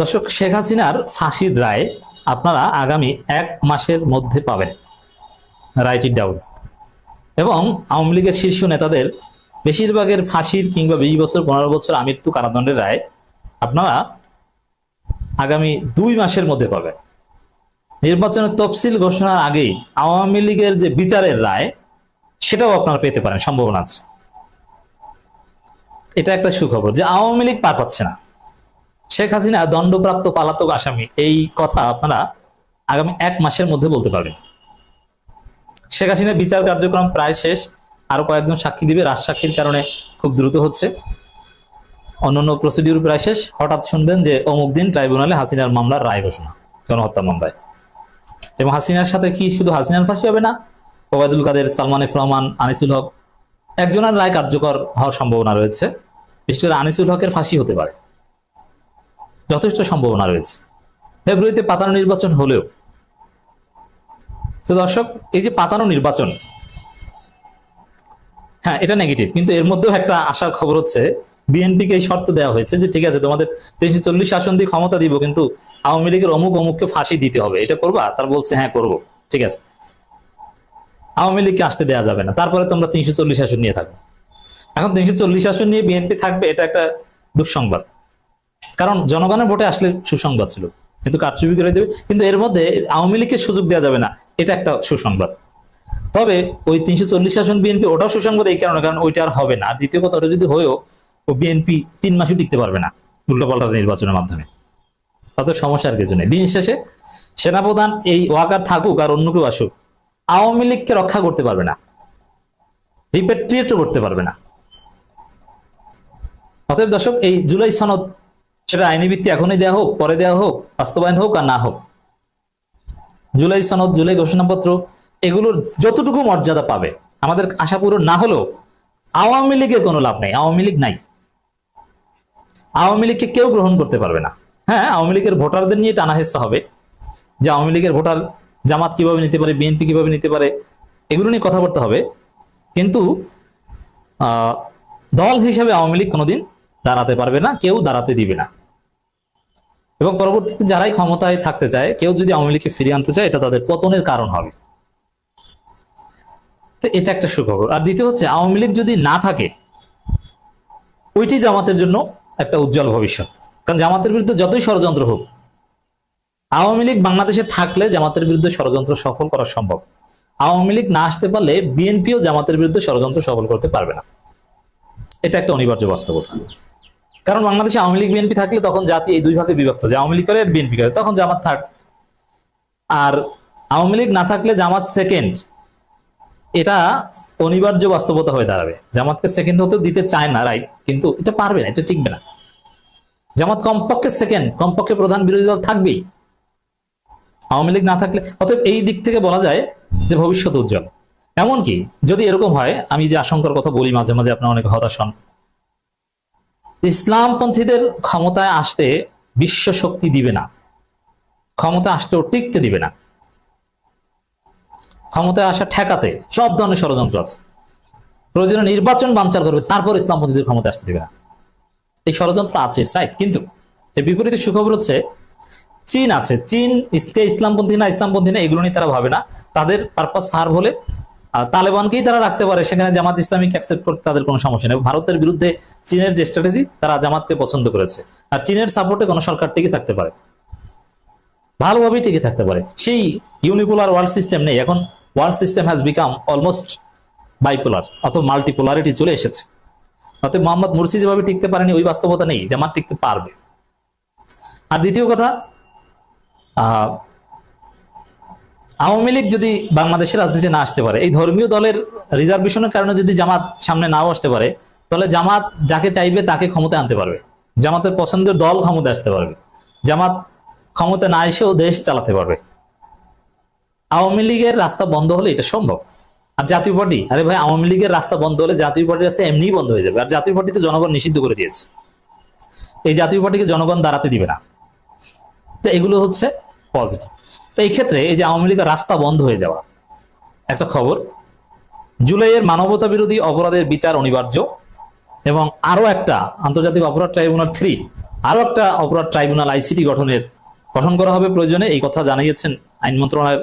দর্শক, শেখ হাসিনার ফাঁসির রায় আপনারা আগামী এক মাসের মধ্যে পাবেন। রাইট ইট ডাউন এবং আওয়ামী লীগের শীর্ষ নেতাদের বেশিরভাগের ফাঁসির কিংবা বিশ বছর, পনেরো বছর আমৃত্যু কারাদণ্ডের রায় আপনারা আগামী দুই মাসের মধ্যে পাবেন। নির্বাচনের তফসিল ঘোষণার আগেই আওয়ামী লীগের যে বিচারের রায়, সেটাও আপনারা পেতে পারেন, সম্ভাবনা আছে। এটা একটা সুখবর যে আওয়ামী লীগ পার পাচ্ছে না। শেখ হাসিনা দণ্ডপ্রাপ্ত পালাতক আসামি। এই কথা আপনারা আগামী এক মাসের মধ্যে বলতে পারবেন। শেখ হাসিনা বিচার কার্যক্রম প্রায় শেষ। আরও কয়েকজন সাক্ষী দিবে। রাজসাক্ষীর কারণে খুব দ্রুত হচ্ছে। অন্যান্য প্রসিডিউর প্রায় শেষ। হঠাৎ শুনবেন যে অমুক দিন ট্রাইব্যুনালে হাসিনার মামলার রায় ঘোষণা, গণহত্যা মামলায়। এবং হাসিনার সাথে কি শুধু হাসিনার ফাঁসি হবে না? ওবায়দুল কাদের, সালমান রহমান, আনিসুল হক, একজনের রায় কার্যকর হওয়ার সম্ভাবনা রয়েছে। বিশেষ করে আনিসুল হকের ফাঁসি হতে পারে। যথেষ্ট সম্ভাবনা রয়েছে। ফেব্রুয়ারিতে পাতানো নির্বাচন হলেও, তো দর্শক, এই যে পাতানো নির্বাচন হ্যাঁ এটা নেগেটিভ কিন্তু এর মধ্যেও একটা আশার খবর হচ্ছে, বিএনপিকে এই শর্ত দেওয়া হয়েছে যে, ঠিক আছে, তোমাদের তিনশো চল্লিশ আসন দিয়ে ক্ষমতা দিব, কিন্তু আওয়ামী লীগের অমুক অমুককে ফাঁসি দিতে হবে। এটা করবা? তার বলছে হ্যাঁ করব। ঠিক আছে। আওয়ামী লীগকে আসতে দেওয়া যাবে না। তারপরে তোমরা তিনশো চল্লিশ আসন নিয়ে থাকবে এখন তিনশো চল্লিশ আসন নিয়ে বিএনপি থাকবে, এটা একটা দুঃসংবাদ। কারণ জনগণের ভোটে আসলে সুসংবাদ ছিল। কিন্তু কারচুপি করে দেবে, কিন্তু এর মধ্যে আওয়ামী লীগকে সুযোগ দেওয়া যাবে না। এটা একটা সুসংবাদ। তবে ওই তিনশো চল্লিশ আসন বিএনপি, ওটাও সুসংবাদ এই কারণে, কারণ ওইটা আর হবে না। আর দ্বিতীয় কথা, ওটা যদি হয়েও, ও বিএনপি তিন মাসও টিকতে পারবে না উল্টোপাল্টা নির্বাচনের মাধ্যমে। অত সমস্যার কিছু নেই। দিন শেষে সেনাপ্রধান এই ওয়াকার থাকুক আর অন্য কেউ আসুক, আওয়ামী লীগকে রক্ষা করতে পারবে না, রিপেট্রিয়েটও করতে পারবে না। অতএব দর্শক, এই জুলাই সনদ সেটা আইনি ভিত্তি এখনই দেওয়া হোক, পরে দেওয়া হোক, বাস্তবায়ন হোক আর না হোক। জুলাই সনদ, জুলাই ঘোষণাপত্র, এগুলোর যতটুকু মর্যাদা পাবে, আমাদের আশা পূরণ না হলেও আওয়ামী লীগের কোনো লাভ নেই, আওয়ামী লীগ নাই। আওয়ামী লীগকে কেউ গ্রহণ করতে পারবে না। হ্যাঁ আওয়ামী লীগের ভোটারদের নিয়ে টানা হেসা হবে, যে আওয়ামী লীগের ভোটার জামাত কীভাবে নিতে পারে, বিএনপি কীভাবে নিতে পারে, এগুলো নিয়ে কথা বলতে হবে। কিন্তু দল হিসেবে আওয়ামী লীগ কোনোদিন দাঁড়াতে পারবে না, কেউ দাঁড়াতে দিবে না। এবং পরবর্তীতে যারাই ক্ষমতায় থাকতে চায়, কেউ যদি আওয়ামী লীগকে ফিরিয়ে আনতে চায়, এটা তাদের পতনের কারণ হবে। তো এটা একটা সুখবর। আর দ্বিতীয় হচ্ছে, আওয়ামী লীগ যদি না থাকে ওইটি জামাতের জন্য একটা উজ্জ্বল ভবিষ্যৎ। কারণ জামাতের বিরুদ্ধে যতই ষড়যন্ত্র হোক, আওয়ামী লীগ বাংলাদেশে থাকলে জামাতের বিরুদ্ধে ষড়যন্ত্র সফল করা সম্ভব। আওয়ামী লীগ না আসতে পারলে বিএনপিও জামাতের বিরুদ্ধে ষড়যন্ত্র সফল করতে পারবে না। এটা একটা অনিবার্য বাস্তবতা। কারণ বাংলাদেশে আওয়ামী লীগ, বিএনপি থাকলে তখন জাতি এই দুই ভাগে বিভক্ত, যে আওয়ামী লীগ করে আর বিএনপি করে। তখন জামাত থার্ড আর আওয়ামী লীগ না থাকলে জামাত সেকেন্ড এটা অনিবার্য বাস্তবতা হয়ে দাঁড়াবে। জামাতকে সেকেন্ড হতে দিতে চায় না রাইট কিন্তু এটা পারবে না, এটা টিকবে না। জামাত কমপক্ষে সেকেন্ড কমপক্ষে প্রধান বিরোধী দল থাকবেই। আওয়ামী লীগ না থাকলে, অতএব এই দিক থেকে বলা যায় যে ভবিষ্যৎ উজ্জ্বল। এমনকি যদি এরকম হয়, আমি যে আশঙ্কার কথা বলি মাঝে মাঝে, আপনার অনেক হতাশ হন। ইসলামপন্থীদের ক্ষমতায় আসতে বিশ্ব শক্তি দিবে না। ক্ষমতা আসলেও টিকতে দিবে না। ক্ষমতায় আসা ঠেকাতে সব ধরনের ষড়যন্ত্র আছে। প্রয়োজনে নির্বাচন বানচাল করবে, তারপর ইসলামপন্থীদের ক্ষমতা আসতে দিবে না। এই ষড়যন্ত্র আছে রাইট কিন্তু এর বিপরীতে সুখবর হচ্ছে, চীন আছে। চীন ইসলামপন্থী না ইসলামপন্থী না, এগুলো নিয়ে তারা ভাবে না। তাদের পারপাস সার্ভ হলে তালেবানকেই তারা রাখতে পারে, সেখানে জামাত ইসলামিক অ্যাকসেপ্ট করতে তাদের কোনো সমস্যা নেই। ভারতের বিরুদ্ধে চীনের যে স্ট্র্যাটেজি তারা জামাতকে পছন্দ করেছে। আর চীনের সাপোর্টে কোনো সরকার টিকে থাকতে পারে। ভালোভাবেই টিকে থাকতে পারে। সেই ইউনিপোলার ওয়ার্ল্ড সিস্টেম নেই। এখন world system has become almost bipolar অথবা মাল্টিপোলারিটি চলে এসেছে। অতএব মোহাম্মদ মুরসি যেভাবে টিকতে পারেনি, ওই বাস্তবতা নেই। জামাত টিকতে পারবে। আর দ্বিতীয় কথা আওয়ামী লীগ যদি বাংলাদেশের রাজনীতি না আসতে পারে, এই ধর্মীয় দলের রিজার্ভেশনের কারণে যদি জামাত সামনে নাও আসতে পারে, তাহলে জামাত যাকে চাইবে তাকে ক্ষমতা আনতে পারবে। জামাতের পছন্দের দল ক্ষমতা আসতে পারবে। জামাত ক্ষমতা না এসেও দেশ চালাতে পারবে। আওয়ামী লীগের রাস্তা বন্ধ হলে এটা সম্ভব। আর জাতীয় পার্টি, আরে ভাই, আওয়ামী লীগের রাস্তা বন্ধ হলে জাতীয় পার্টির রাস্তা এমনিই বন্ধ হয়ে যাবে। আর জাতীয় পার্টি তো জনগণ নিষিদ্ধ করে দিয়েছে। এই জাতীয় পার্টিকে জনগণ দাঁড়াতে দিবে না। তো এগুলো হচ্ছে পজিটিভ তো এই ক্ষেত্রে এই যে আওয়ামী লীগের রাস্তা বন্ধ হয়ে যাওয়া, একটা খবর। জুলাইয়ের মানবতা বিরোধী অপরাধের বিচার অনিবার্য এবং আরও একটা আন্তর্জাতিক অপরাধ ট্রাইব্যুনাল থ্রি আরও একটা অপরাধ ট্রাইব্যুনাল আইসিটি গঠনের গঠন করা হবে প্রয়োজনে, এই কথা জানিয়েছেন আইন মন্ত্রণালয়ের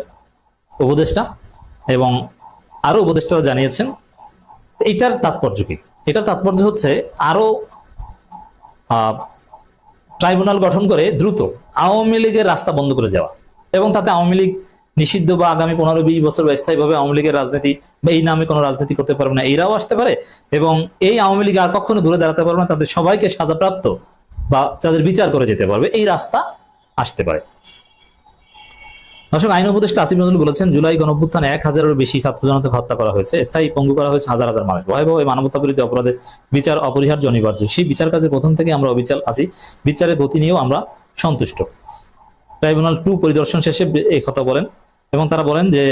উপদেষ্টা এবং আরও উপদেষ্টারা জানিয়েছেন। এটার তাৎপর্য কি? এটার তাৎপর্য হচ্ছে আরও ট্রাইব্যুনাল গঠন করে দ্রুত আওয়ামী লীগের রাস্তা বন্ধ করে যাওয়া এবং তাতে আওয়ামী লীগ নিষিদ্ধ বা আগামী পনেরো বিশ বছর বা স্থায়ীভাবে আওয়ামী লীগের রাজনীতি বা এই নামে কোনো রাজনীতি করতে পারবে না, এরাও আসতে পারে। এবং এই আওয়ামী লীগ আর কখনো ঘুরে দাঁড়াতে পারবে না, তাদের সবাইকে সাজাপ্রাপ্ত বা তাদের বিচার করে যেতে পারবে, এই রাস্তা আসতে পারে। দর্শক, আইন উপদেষ্টা আসিফ নজরুল বলেছেন, জুলাই গণঅভ্যুত্থানে এক হাজারেরও বেশি ছাত্র জনতাকে হত্যা করা হয়েছে। স্থায়ী পঙ্গু করা হয়েছে হাজার হাজার মানুষ। ভয়াবহ এই মানবতা বিরোধী অপরাধে বিচার অপরিহার্য, অনিবার্য। সেই বিচার কাজে প্রথম থেকে আমরা অবিচার আছি। বিচারের গতি নিয়েও আমরা সন্তুষ্ট। ট্রাইব্যুনাল টু পরিদর্শন শেষে এই কথা বলেন এবং তারা বলেন যে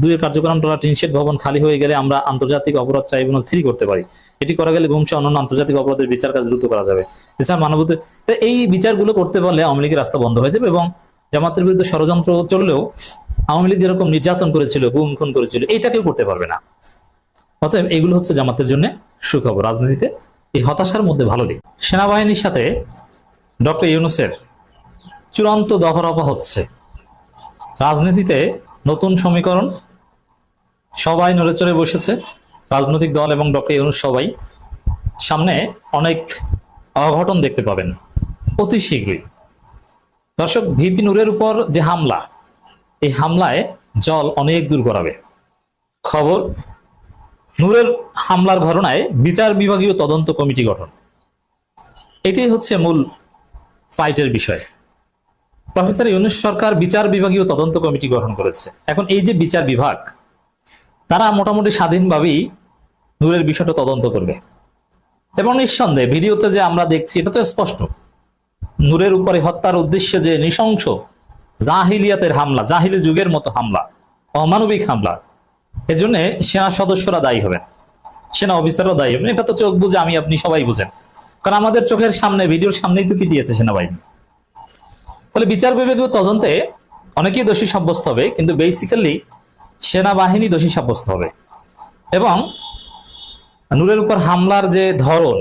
দুইয়ের কার্যক্রম টলা টিনশেড ভবন খালি হয়ে গেলে আমরা আন্তর্জাতিক অপরাধ ট্রাইব্যুনাল থ্রি করতে পারি। এটি করা গেলে গুমসে অন্যান্য আন্তর্জাতিক অপরাধের বিচার কাজ দ্রুত করা যাবে। এছাড়া মানবত এই বিচারগুলো করতে পারলে আওয়ামী লীগের রাস্তা বন্ধ হয়ে যাবে এবং জামাতের বিরুদ্ধে ষড়যন্ত্র চললেও আওয়ামী লীগ যেরকম নির্যাতন করেছিল, গুম খুন করেছিল এইটা কেউ করতে পারবে না। অতএব এগুলো হচ্ছে জামাতের জন্য সুখবর। রাজনীতিতে এই হতাশার মধ্যে ভালো দিক। সেনাবাহিনীর সাথে ডক্টর ইউনুসের চূড়ান্ত দফারফা হচ্ছে। রাজনীতিতে নতুন সমীকরণ সবাই নড়ে চড়ে বসেছে। রাজনৈতিক দল এবং ডক্টর ইউনুস সবাই সামনে অনেক অঘটন দেখতে পাবেন। অতি শীঘ্রই। দর্শক, ভিপি নূরের উপর যে হামলা, এই হামলায় জল অনেক দূর করাবে খবর, নূরের হামলার ঘটনায় বিচার বিভাগীয় তদন্ত কমিটি গঠন। এটাই হচ্ছে মূল ফাইটের বিষয়। প্রফেসর ইউনুস সরকার বিচার বিভাগীয় তদন্ত কমিটি গঠন করেছে। এখন এই যে বিচার বিভাগ, তারা মোটামুটি স্বাধীনভাবেই নূরের বিষয়টা তদন্ত করবে। এবং নিঃসন্দেহে ভিডিওতে যে আমরা দেখছি, এটা তো স্পষ্ট। নূরের উপরে হত্যার উদ্দেশ্যে যে নৃশংস জাহিলিয়াতের হামলা, জাহিলি যুগের মতো হামলা, অমানবিক হামলা, এজন্য সেনা সদস্যরা দায়ী হবেন, সেনা অফিসারও দায়ী হবেন। এটা তো চোখ বুঝে আমি, আপনি সবাই বুঝেন। কারণ আমাদের চোখের সামনে, ভিডিওর সামনেই তো পিটিয়েছে সেনাবাহিনী। ফলে বিচার বিভাগীয় তদন্তে অনেকেই দোষী সাব্যস্ত হবে, কিন্তু বেসিক্যালি সেনাবাহিনী দোষী সাব্যস্ত হবে। এবং নূরের উপর হামলার যে ধরন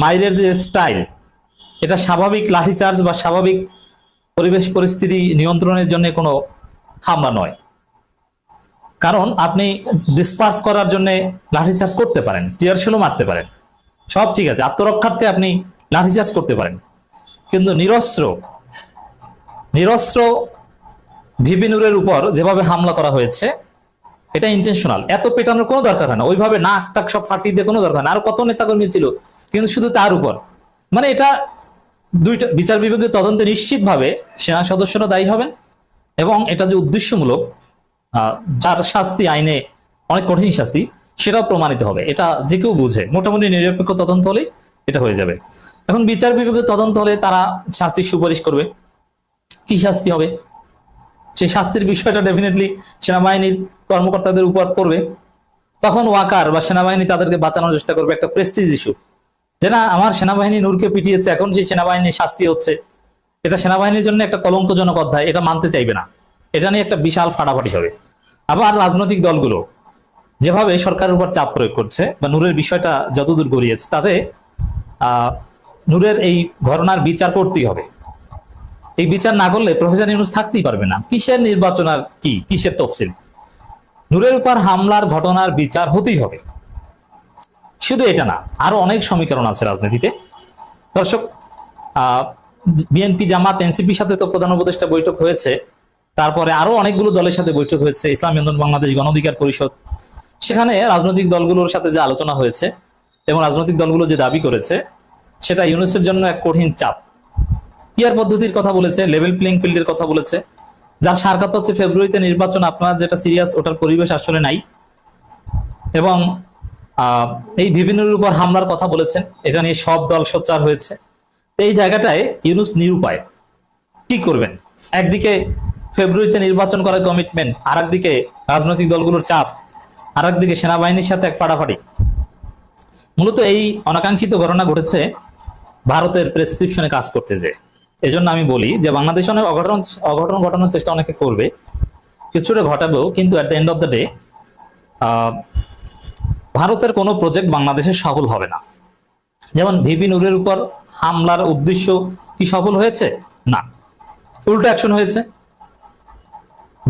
মাইরের যে স্টাইল এটা স্বাভাবিক লাঠিচার্জ বা স্বাভাবিক পরিবেশ পরিস্থিতি নিয়ন্ত্রণের জন্য কোনো হামলা নয়। কারণ আপনি ডিসপার্স করার জন্য লাঠিচার্জ করতে পারেন, টিয়ার শেলও মারতে পারেন, সব ঠিক আছে, আত্মরক্ষার্থে আপনি লাঠিচার্জ করতে পারেন। কিন্তু নিরস্ত্র নিরস্ত্র ভিবিনুরের উপর যেভাবে হামলা করা হয়েছে, এটা ইন্টেনশনাল এত পেটানোর কোনো দরকার হয় না। ওইভাবে নাক সব ফাটিয়ে দিয়ে কোনো দরকার না। আর কত নেতাকর্মী ছিল, কিন্তু শুধু তার উপর। মানে এটা দুইটা বিচার বিভাগীয় তদন্তে নিশ্চিতভাবে সেনা সদস্যরা দায়ী হবেন এবং এটা যে উদ্দেশ্যমূলক যার শাস্তি আইনে অনেক কঠিন শাস্তি, সেটাও প্রমাণিত হবে। এটা যে কেউ বুঝে। মোটামুটি নিরপেক্ষ তদন্ত হলে এটা হয়ে যাবে। এখন বিচার বিভাগীয় তদন্ত হলে তারা শাস্তির সুপারিশ করবে। কি শাস্তি হবে? সেই শাস্তির বিষয়টা ডেফিনেটলি সেনাবাহিনীর কর্মকর্তাদের উপর পড়বে। তখন ওয়াকার বা সেনাবাহিনী তাদেরকে বাঁচানোর চেষ্টা করবে একটা প্রেস্টিজ ইস্যু যে না, আমার সেনাবাহিনী নূরকে পিটিয়েছে, এখন সেই সেনাবাহিনীর শাস্তি হচ্ছে, এটা সেনাবাহিনীর জন্য একটা কলঙ্কজনক অধ্যায়, এটা মানতে চাইবে না। এটা নিয়ে একটা বিশাল ফাটাফাটি হবে। আবার রাজনৈতিক দলগুলো যেভাবে সরকারের উপর চাপ প্রয়োগ করছে বা নূরের বিষয়টা যতদূর গড়িয়েছে, তাতে নূরের এই ঘটনার বিচার করতেই হবে। এই বিচার না করলে প্রফেসর ইউনুস থাকতেই পারবে না। কিসের নির্বাচন আর কি? কিসের তফসিল? নূরের উপর হামলার ঘটনার বিচার হতেই হবে। শুধু এটা না, আরও অনেক সমীকরণ আছে রাজনীতিতে। দর্শক বিএনপি জামাত, এনসিপির সাথে তো প্রধান উপদেষ্টা বৈঠক হয়েছে। তারপরে আরও অনেকগুলো দলের সাথে বৈঠক হয়েছে, ইসলাম আন্দোলন বাংলাদেশ গণ অধিকার পরিষদ। সেখানে রাজনৈতিক দলগুলোর সাথে যে আলোচনা হয়েছে এবং রাজনৈতিক দলগুলো যে দাবি করেছে, সেটা ইউনুসের জন্য এক কঠিন চাপ। পিয়ার পদ্ধতির কথা বলেছে লেভেল প্লেইং ফিল্ডের কথা বলেছে। যার সার কথা হচ্ছে ফেব্রুয়ারিতে নির্বাচন, আপনার যেটা সিরিয়াস ওটার পরিবেশ আসলে নাই। এবং এই বিভিন্নের উপর হামলার কথা বলেছেন, এটা নিয়ে সব দল সোচ্চার হয়েছে। এই জায়গাটায় ইউনুস নিরুপায় কি করবেন? একদিকে ফেব্রুয়ারিতে নির্বাচন করার কমিটমেন্ট আর একদিকে রাজনৈতিক দলগুলোর চাপ আর একদিকে সেনাবাহিনীর সাথে এক ফাড়াফাড়ি মূলত এই অনাকাঙ্ক্ষিত ঘটনা ঘটেছে ভারতের প্রেসক্রিপশনে কাজ করতে যে এজন্য আমি বলি যে বাংলাদেশ অনেক অঘটন অঘটন ঘটানোর চেষ্টা অনেকে করবে। কিছুটা ঘটাবেও, কিন্তু at the end of the day ভারতের কোনো প্রজেক্ট বাংলাদেশে সফল হবে না। যেমন ভিপি নূরের উপর হামলার উদ্দেশ্য কি সফল হয়েছে? না। উল্টো অ্যাকশন হয়েছে।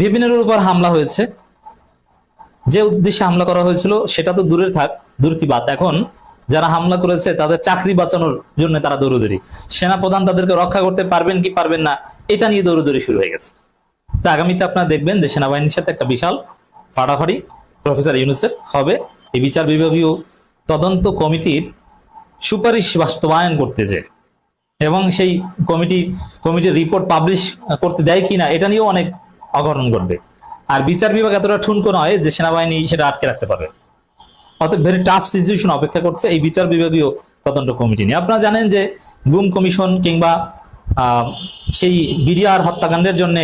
বিভিন্নের উপর হামলা হয়েছে। যে উদ্দেশ্যে হামলা করা হয়েছিল, সেটা তো দূরে থাক, দূর কি বাত। এখন যারা হামলা করেছে, তাদের চাকরি বাঁচানোর জন্য তারা দৌড়দৌড়ি। সেনাপ্রধান তাদেরকে রক্ষা করতে পারবেন কি পারবেন না, এটা নিয়ে দৌড়দৌড়ি শুরু হয়ে গেছে। তো আগামীতে আপনারা দেখবেন যে সেনাবাহিনীর সাথে একটা বিশাল ফাটাফাটি প্রফেসর ইউনুসের হবে। এই বিচার বিভাগীয় তদন্ত কমিটির সুপারিশ বাস্তবায়ন করতে যে এবং সেই কমিটি, কমিটির রিপোর্ট পাবলিশ করতে দেয় কিনা, এটা নিয়েও অনেক অঘটন ঘটবে। আর বিচার বিভাগ এতটা ঠুনকো নয় যে সেনাবাহিনী সেটা আটকে রাখতে পারবে। অতএব ভেরি টাফ সিচুয়েশন অপেক্ষা করছে এই বিচার বিভাগীয় তদন্ত কমিটি নিয়ে। আপনারা জানেন যে গুম কমিশন কিংবা সেই বিডিআর হত্যাকাণ্ডের জন্য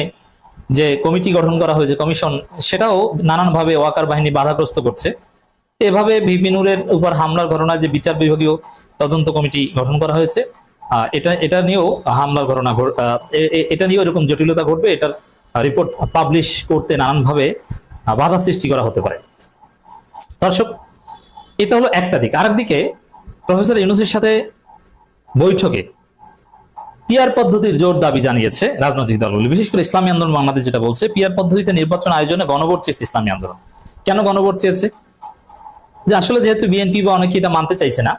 যে কমিটি গঠন করা হয়েছে কমিশন, সেটাও নানানভাবে ওয়াকার বাহিনী বাধাগ্রস্ত করছে। এভাবে বিপিনুরের উপর হামলার ঘটনায় যে বিচার বিভাগীয় তদন্ত কমিটি গঠন করা হয়েছে এটা এটা নিয়েও হামলার ঘটনা এটা নিয়েও এরকম জটিলতা ঘটবে, এটার রিপোর্ট পাবলিশ করতে নানানভাবে বাধা সৃষ্টি করা হতে পারে। দর্শক এটা হলো একটা দিক। আরেক দিকে প্রফেসর ইউনুসের সাথে বৈঠকে পিয়ার পদ্ধতির জোর দাবি জানিয়েছে রাজনৈতিক দলগুলি। বিশেষ করে ইসলামী আন্দোলন বাংলাদেশ যেটা বলছে, পিয়ার পদ্ধতিতে নির্বাচন আয়োজনে গণভোট চেয়েছে ইসলামী আন্দোলন। কেন গণভোট চেয়েছে? যে আসলে যেহেতু বিএনপি বা অনেকে এটা মানতে চাইছে না,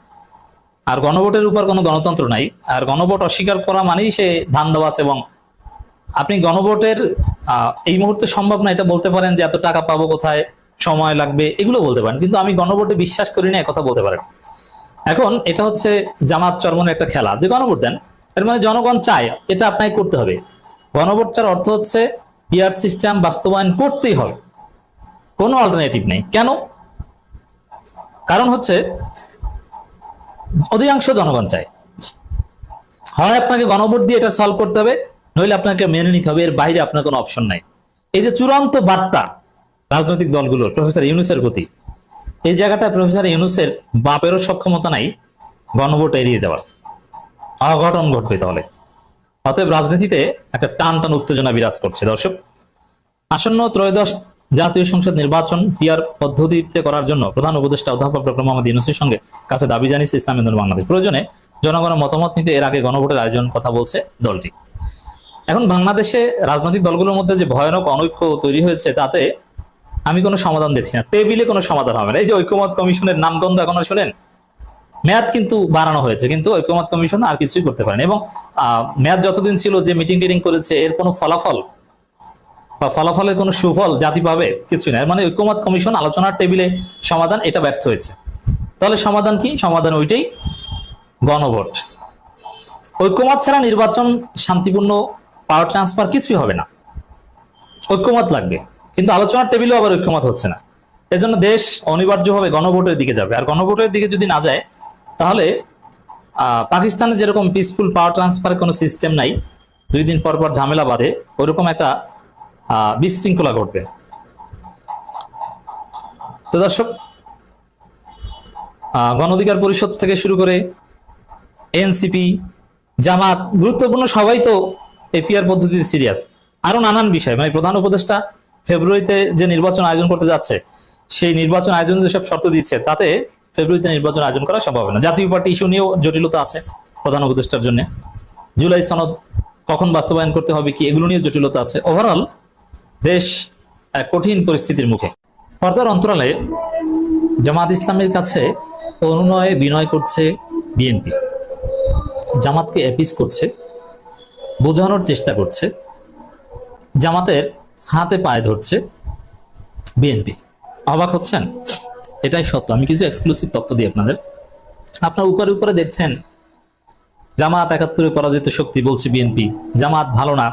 আর গণভোটের উপর কোনো গণতন্ত্র নাই, আর গণভোট অস্বীকার করা মানেই সে ধান ধান্দাবাস এবং আপনি গণভোটের এই মুহূর্তে সম্ভব না এটা বলতে পারেন যে এত টাকা পাবো কোথায় সময় লাগবে, এগুলো বলতে পারেন। কিন্তু আমি গণভোটে বিশ্বাস করি না কথা বলতে পারেন। এখন এটা হচ্ছে জামাত চরমনের একটা খেলা। যে গণভোট দেন, এর মানে জনগণ চায়, এটা আপনাকে করতে হবে। গণভোট চার অর্থ হচ্ছে পিয়ার সিস্টেম বাস্তবায়ন করতেই হবে। কোনো অল্টারনেটিভ নেই। কেন? কারণ হচ্ছে, অধিকাংশ জনগণ চায়। হয় আপনাকে গণভোট দিয়ে এটা সলভ করতে হবে, নইলে আপনাকে মেনে নিতে হবে, এর বাইরে আপনার কোনো অপশন নাই। এই যে চূড়ান্ত বার্তা রাজনৈতিক দলগুলোর, প্রফেসর ইউনুসের প্রতি এই জায়গাটা প্রফেসর ইউনুসের বাপেরও সক্ষমতা নাই গণভোট এড়িয়ে যাওয়ার। অঘটন ঘটবে তাহলে। অতএব রাজনীতিতে একটা টান টান উত্তেজনা বিরাজ করছে, দর্শক। আসন্ন ত্রয়োদশ জাতীয় সংসদ নির্বাচন পিয়ার পদ্ধতিতে করার জন্য প্রধান উপদেষ্টা অধ্যাপক ডক্টর মোহাম্মদ ইউনুসের সঙ্গে কাছে দাবি জানিয়েছে ইসলামী আন্দোলন বাংলাদেশ। প্রয়োজনে জনগণের মতামত নিতে এর আগে গণভোটের আয়োজন কথা বলছে দলটি। এখন বাংলাদেশে রাজনৈতিক দলগুলোর মধ্যে যে ভয়ানক অনৈক্য তৈরি হয়েছে, তাতে আমি কোনো সমাধান দেখছি না। টেবিলে কোনো সমাধান হবে না। এই যে ঐক্যমত কমিশনের নামগন্ধ এখন শোনেন? মেয়াদ কিন্তু বাড়ানো হয়েছে, কিন্তু ঐক্যমত কমিশন আর কিছুই করতে পারেনি। এবং মেয়াদ যতদিন ছিল যে মিটিং টিটিং করেছে, এর কোনো ফলাফল বা ফলাফলের কোনো সুফল জাতি পাবে কিছু না। মানে ঐক্যমত কমিশন আলোচনার টেবিলে সমাধান, এটা ব্যর্থ হয়েছে। তাহলে সমাধান কি? সমাধান ওইটাই গণভোট। ঐক্যমত ছাড়া নির্বাচন শান্তিপূর্ণ পাওয়ার ট্রান্সফার কিছুই হবে না। ঐক্যমত লাগবে। কিন্তু আলোচনার টেবিলেও আবার ঐক্যমত হচ্ছে না। এজন্য দেশ অনিবার্যভাবে গণভোটের দিকে যাবে। আর গণভোটের দিকে যদি না যায়, তাহলে পাকিস্তানে যেরকম পিসফুল পাওয়ার ট্রান্সফারের কোনো সিস্টেম নাই, দুই দিন পর পর ঝামেলা বাঁধে ওইরকম একটা বিশৃঙ্খলা ঘটবে। তো দর্শক গণ অধিকার পরিষদ থেকে শুরু করে এনসিপি, জামাত, গুরুত্বপূর্ণ সবাই তো এপিআর পদ্ধতিতে সিরিয়াস আরও নানান বিষয় মানে প্রধান উপদেষ্টা ফেব্রুয়ারিতে যে নির্বাচন আয়োজন করতে যাচ্ছে, সেই নির্বাচন আয়োজন যেসব শর্ত দিচ্ছে, তাতে ফেব্রুয়ারিতে নির্বাচন আয়োজন করা সম্ভব না। জাতীয় পার্টি ইস্যু নিয়েও জটিলতা আছে প্রধান উপদেষ্টার জন্য। জুলাই সনদ কখন বাস্তবায়ন করতে হবে কি, এগুলো নিয়ে জটিলতা আছে। ওভারঅল দেশ এক কঠিন পরিস্থিতির মুখে। পর্দার অন্তরালে জামাত ইসলামের কাছে অনুনয়ে বিনয় করছে বিএনপি। জামাতকে অ্যাপিস করছে, বোঝানোর চেষ্টা করছে। জামাতের হাতে পায়ে ধরছে বিএনপি। অবাক হচ্ছেন? এটাই সত্য। আমি কিছু এক্সক্লুসিভ তথ্য দিই আপনাদের। আপনার উপরে উপরে দেখছেন, জামাত একাত্তরে পরাজিত শক্তি বলছে বিএনপি, জামাত ভালো না,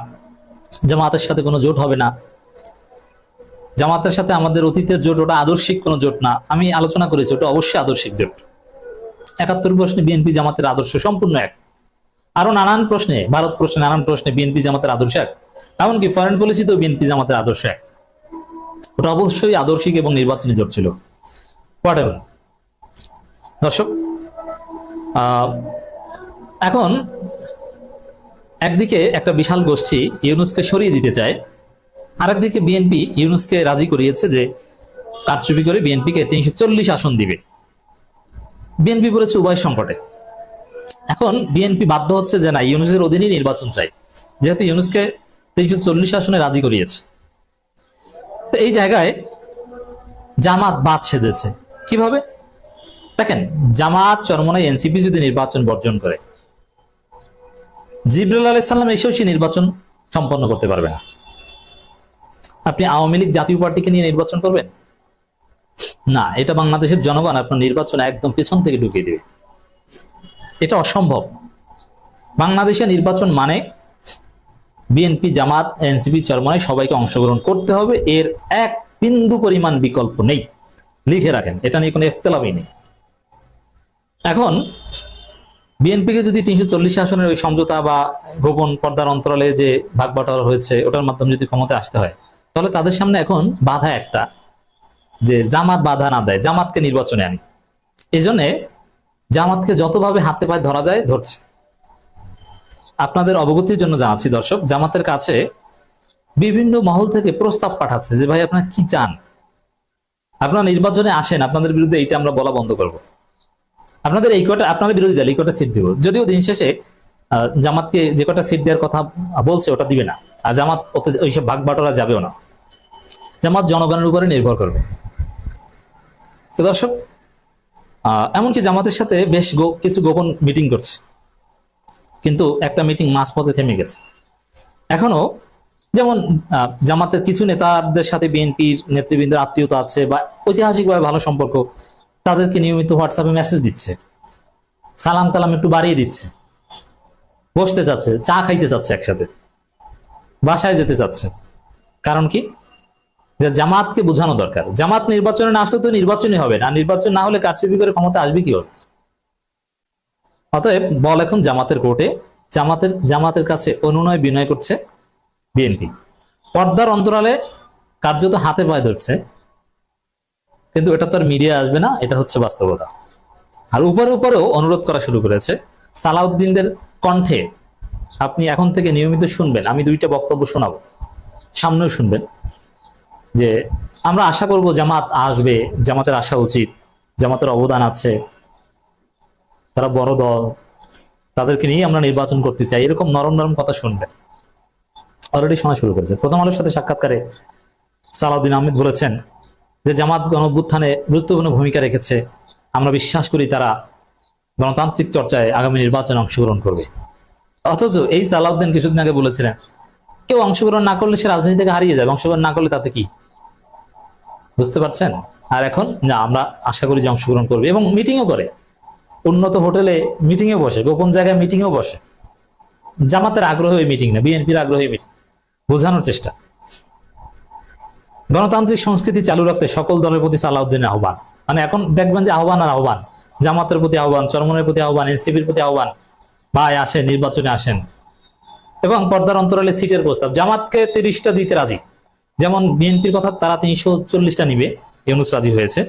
জামাতের সাথে কোনো জোট হবে না, জামাতের সাথে আমাদের অতীতের জোট, ওটা আদর্শিক কোনো জোট না। আমি আলোচনা করেছি, ওটা অবশ্যই আদর্শিক জোট। একাত্তর প্রশ্নে বিএনপি জামাতের আদর্শ সম্পূর্ণ এক। আরও নানান প্রশ্নে, ভারত প্রশ্নে নানান প্রশ্নে বিএনপি জামাতের আদর্শ এক। এমনকি ফরেন পলিসিতেও বিএনপি জামাতের আদর্শ এক। ওটা অবশ্যই আদর্শিক এবং নির্বাচনী জোট ছিল। দর্শক এখন একদিকে একটা বিশাল গোষ্ঠী ইউনুসকে সরিয়ে দিতে চায়, আরেকদিকে বিএনপি ইউনুসকে রাজি করিয়েছে যে কারচুপি করে বিএনপিকে তিনশো চল্লিশ আসন দিবে। বিএনপি বলেছে উভয় সংকটে। এখন বিএনপি বাধ্য হচ্ছে যে না, ইউনুসের অধীনেই নির্বাচন চাই। যেহেতু ইউনুসকে তিনশো চল্লিশ আসনে রাজি করিয়েছে। তো এই জায়গায় জামাত বাদ সেধেছে। কীভাবে? দেখেন, জামাত চরমনায় এনসিপি যদি নির্বাচন বর্জন করে জিবরুল আলাইসাল্লাম এসেও সে নির্বাচন সম্পন্ন করতে পারবে না। আপনি আওয়ামী লীগ জাতীয় পার্টিকে নিয়ে নির্বাচন করবেন? না, এটা বাংলাদেশের জনগণ আপনার নির্বাচন একদম পেছন থেকে ঢুকিয়ে দিবে। এটা অসম্ভব। বাংলাদেশে নির্বাচন মানে বিএনপি, জামাত, এনসিপি চরমনায় সবাইকে অংশগ্রহণ করতে হবে। এর এক বিন্দু পরিমাণ বিকল্প নেই। লিখে রাখেন, এটা নিয়ে কোনো ইখতলাফই নেই। এখন বিএনপিকে যদি তিনশো চল্লিশ আসনের ওই সমঝোতা বা গোপন পর্দার অন্তরালে যে ভাগ হয়েছে, ওটার মাধ্যমে যদি ক্ষমতা আসতে হয়, তাহলে তাদের সামনে এখন বাধা একটা, যে জামাত বাধা না দেয়, জামাতকে নির্বাচনে আনি। এই জন্যে জামাতকে যতভাবে হাতে পায়ে ধরা যায়, ধরছে। আপনাদের অবগতির জন্য জানাচ্ছি, দর্শক, জামাতের কাছে বিভিন্ন মহল থেকে প্রস্তাব পাঠাচ্ছে যে, ভাই, আপনারা কি চান? আপনারা নির্বাচনে আসেন, আপনাদের বিরুদ্ধে এইটা আমরা বলা বন্ধ করব। আপনাদের এই কটা আপনাদের বিরোধী দল এই কটা সিট দিব? যদিও দিন শেষে জামাতকে যে কটা সিট দেওয়ার কথা বলছে, ওটা দিবে না। আর জামাত ওতে ওইসব ভাগ বাটোরা যাবেও না। জামাত জনগণের উপরে নির্ভর করবে। তো দর্শক এমনকি জামাতের সাথে বেশ কিছু গোপন মিটিং করছে। কিন্তু একটা মিটিং মাঝপথে থেমে গেছে। এখনও যেমন জামাতের কিছু নেতাদের সাথে বিএনপির নেতৃবৃন্দের আত্মীয়তা আছে বা ঐতিহাসিকভাবে ভালো সম্পর্ক, তাদেরকে নিয়মিত হোয়াটসঅ্যাপে মেসেজ দিচ্ছে। সালাম কালাম একটু বাড়িয়ে দিচ্ছে। বসতে যাচ্ছে চা খাইতে যাচ্ছে একসাথে। বাসায় যেতে চাচ্ছে। কারণ কি? যে জামাতকে বোঝানো দরকার। জামাত নির্বাচনে না আসলে তো নির্বাচনই হবে না নির্বাচন না হলে কারচুপি করে ক্ষমতা আসবে কি হবে অতএব বল এখন জামাতের কোর্টে। জামাতের জামাতের কাছে অনুনয় বিনয় করছে বিএনপি। পর্দার অন্তরালে কার্যত হাতে পায়ে ধরছে। কিন্তু এটা তো আর মিডিয়া আসবে না, এটা হচ্ছে বাস্তবতা। আর উপরে উপরেও অনুরোধ করা শুরু করেছে। সালাউদ্দিনদের কণ্ঠে আপনি এখন থেকে নিয়মিত শুনবেন, আমি দুইটা বক্তব্য শোনাবো। সামনেও শুনবেন। যে আমরা আশা করব জামাত আসবে, জামাতের আসা উচিত, জামাতের অবদান আছে। তারা বড় দল, তাদেরকে নিয়ে আমরা নির্বাচন করতে চাই। এরকম নরম নরম কথা শুনবে। অলরেডি শোনা শুরু করেছে। প্রথম আলোর সাথে সাক্ষাৎকারে সালাউদ্দিন আহমেদ বলেছেন যে জামাত গণভ্যুত্থানে গুরুত্বপূর্ণ ভূমিকা রেখেছে। আমরা বিশ্বাস করি তারা গণতান্ত্রিক চর্চায় আগামী নির্বাচনে অংশগ্রহণ করবে। অথচ এই সালাউদ্দিন কিছুদিন আগে বলেছিলেন, কেউ অংশগ্রহণ না করলে সে রাজনীতি থেকে হারিয়ে যাবে। অংশগ্রহণ না করলে তাতে কি? বুঝতে পারছেন? আর এখন, না, আমরা আশা করি যে অংশগ্রহণ করবে এবং মিটিংও করে। উন্নত হোটেলে মিটিংয়ে বসে, গোপন জায়গায় মিটিংও বসে। জামাতের আগ্রহ মিটিং না, বিএনপির আগ্রহী মিটিং বোঝানোর চেষ্টা। গণতান্ত্রিক সংস্কৃতি চালু রাখতে সকল দলের প্রতি সালাউদ্দিনের আহ্বান। মানে এখন দেখবেন যে আহ্বান আর আহ্বান। জামাতের প্রতি আহ্বান, চরমনের প্রতি আহ্বান, এনসিপির প্রতি আহ্বান। ভাই আসেন, নির্বাচনে আসেন। এবং পর্দার অন্তরালে সিটের প্রস্তাব। জামাতকে তিরিশটা দিতে রাজি। যেমন বিএনপির কথা তারা তিনশো চল্লিশটা নিবে, ইউনুস রাজি হয়েছে।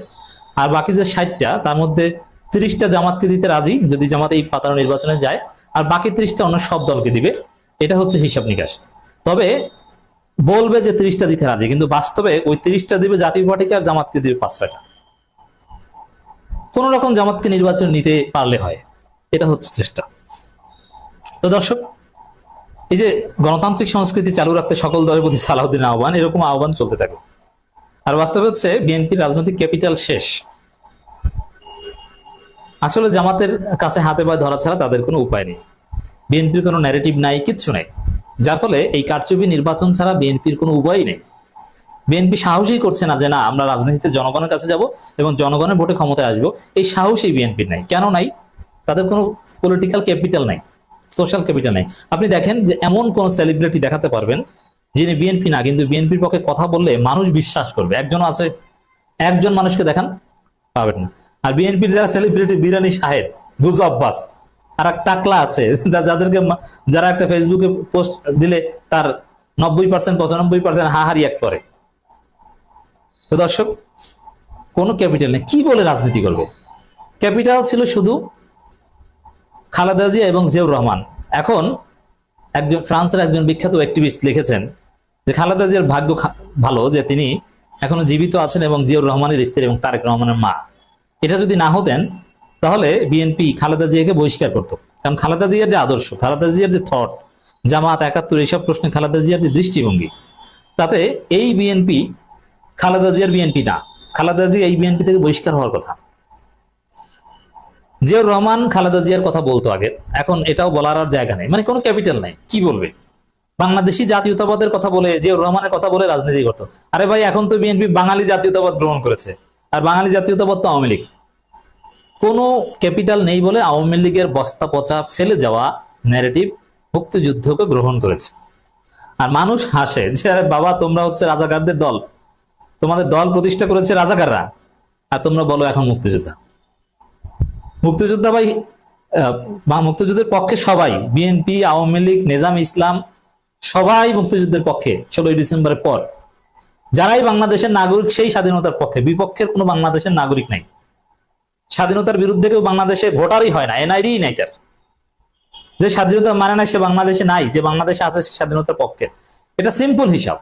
আর বাকি যে ষাটটা, তার মধ্যে তিরিশটা জামাতকে দিতে রাজি, যদি জামাত এই পাতানো নির্বাচনে যায়। আর বাকি তিরিশটা অন্য সব দলকে দিবে। এটা হচ্ছে হিসাব নিকাশ। তবে বলবে যে তিরিশটা দিতে রাজি, কিন্তু বাস্তবে ওই তিরিশটা দিবে জাতীয় পার্টিকে আর জামাতকে দিবে পাঁচ ছয়টা। কোন রকম জামাতকে নির্বাচন নিতে পারলে হয়, এটা হচ্ছে চেষ্টা। তো দর্শক এই যে গণতান্ত্রিক সংস্কৃতি চালু রাখতে সকল দলের প্রতি সালাউদ্দিন আহ্বান, এরকম আহ্বান চলতে থাকে। আর বাস্তবে হচ্ছে বিএনপির রাজনৈতিক ক্যাপিটাল শেষ। আসলে জামাতের কাছে হাতে পায়ে ধরা ছাড়া তাদের কোনো উপায় নেই। বিএনপির কোনো ন্যারেটিভ নাই, কিচ্ছু নেই। যার ফলে এই কারচুপি নির্বাচন ছাড়া বিএনপির কোনো উপায় নেই। বিএনপি সাহসই করছে না যে না, আমরা রাজনীতিতে জনগণের কাছে যাব এবং জনগণের ভোটে ক্ষমতায় আসব। এই সাহসই বিএনপির নাই। কেন নাই? তাদের কোনো পলিটিক্যাল ক্যাপিটাল নাই। সোশ্যাল ক্যাপিটাল নাই। আপনি দেখেন যে এমন কোন সেলিব্রিটি দেখাতে পারবেন, যিনি বিএনপি না, কিন্তু বিএনপির পক্ষে কথা বললে মানুষ বিশ্বাস করবে। একজন আছে, একজন মানুষকে দেখান, পাবেন না। আর বিএনপির যারা সেলিব্রিটি বিরানি সাহেব গুজ আব্বাস, আর এক টাকলা আছে যাদেরকে যারা একটা ফেসবুকে পোস্ট দিলে তার নব্বই পার্সেন্ট পঁচানব্বই পার্সেন্ট হাহারি এক করে। তো দর্শক, কোনো ক্যাপিটাল নেই। কি বলে রাজনীতি করবে? ক্যাপিটাল ছিল শুধু খালেদা জিয়া এবং জিয়াউর রহমান। এখন একজন, ফ্রান্সের একজন বিখ্যাত অ্যাক্টিভিস্ট লিখেছেন যে খালেদা জিয়ার ভাগ্য ভালো যে তিনি এখনও জীবিত আছেন এবং জিয়াউর রহমানের স্ত্রী এবং তারেক রহমানের মা। এটা যদি না হতেন, তাহলে বিএনপি খালেদা জিয়াকে বহিষ্কার করত। কারণ খালেদা জিয়ার যে আদর্শ, খালেদা জিয়ার যে থট, জামাত একাত্তর, এইসব প্রশ্নে খালেদা জিয়ার যে দৃষ্টিভঙ্গি, তাতে এই বিএনপি খালেদা জিয়ার বিএনপি না। খালেদা জিয়া এই বিএনপি থেকে বহিষ্কার হওয়ার কথা। জিয়াউর রহমান খালেদা জিয়ার কথা বলতো আগে, এখন এটাও বলার আর জায়গা নেই। মানে কোনো ক্যাপিটাল নাই, কি বলবে? বাংলাদেশি জাতীয়তাবাদের কথা বলে জিয়াউর রহমানের কথা বলে রাজনীতি করতো। আরে ভাই, এখন তো বিএনপি বাঙালি জাতীয়তাবাদ গ্রহণ করেছে, আর বাঙালি জাতীয়তাবাদ তো আওয়ামী লীগ। কোনো ক্যাপিটাল নেই বলে আওয়ামী লীগের বস্তা পচা ফেলে যাওয়া ন্যারেটিভ মুক্তিযুদ্ধকে গ্রহণ করেছে। আর মানুষ হাসে যে, আরে বাবা, তোমরা হচ্ছে রাজাকারদের দল। তোমাদের দল প্রতিষ্ঠা করেছে রাজাকাররা। আর তোমরা বলো এখন মুক্তিযোদ্ধা। মুক্তিযোদ্ধা ভাই মুক্তিযুদ্ধের পক্ষে সবাই বিএনপি আওয়ামী লীগ, নিজাম ইসলাম, সবাই মুক্তিযুদ্ধের পক্ষে ষোলোই ডিসেম্বরের পর। যারাই বাংলাদেশের নাগরিক, সেই স্বাধীনতার পক্ষে। বিপক্ষের কোনো বাংলাদেশের নাগরিক নাই। স্বাধীনতার বিরুদ্ধে কেউ বাংলাদেশে ভোটারই হয় না এনআইডি নাই তার। যে স্বাধীনতা মানে না সে বাংলাদেশে নাই, যে বাংলাদেশে আছে, সে স্বাধীনতার পক্ষে। এটা সিম্পল হিসাব।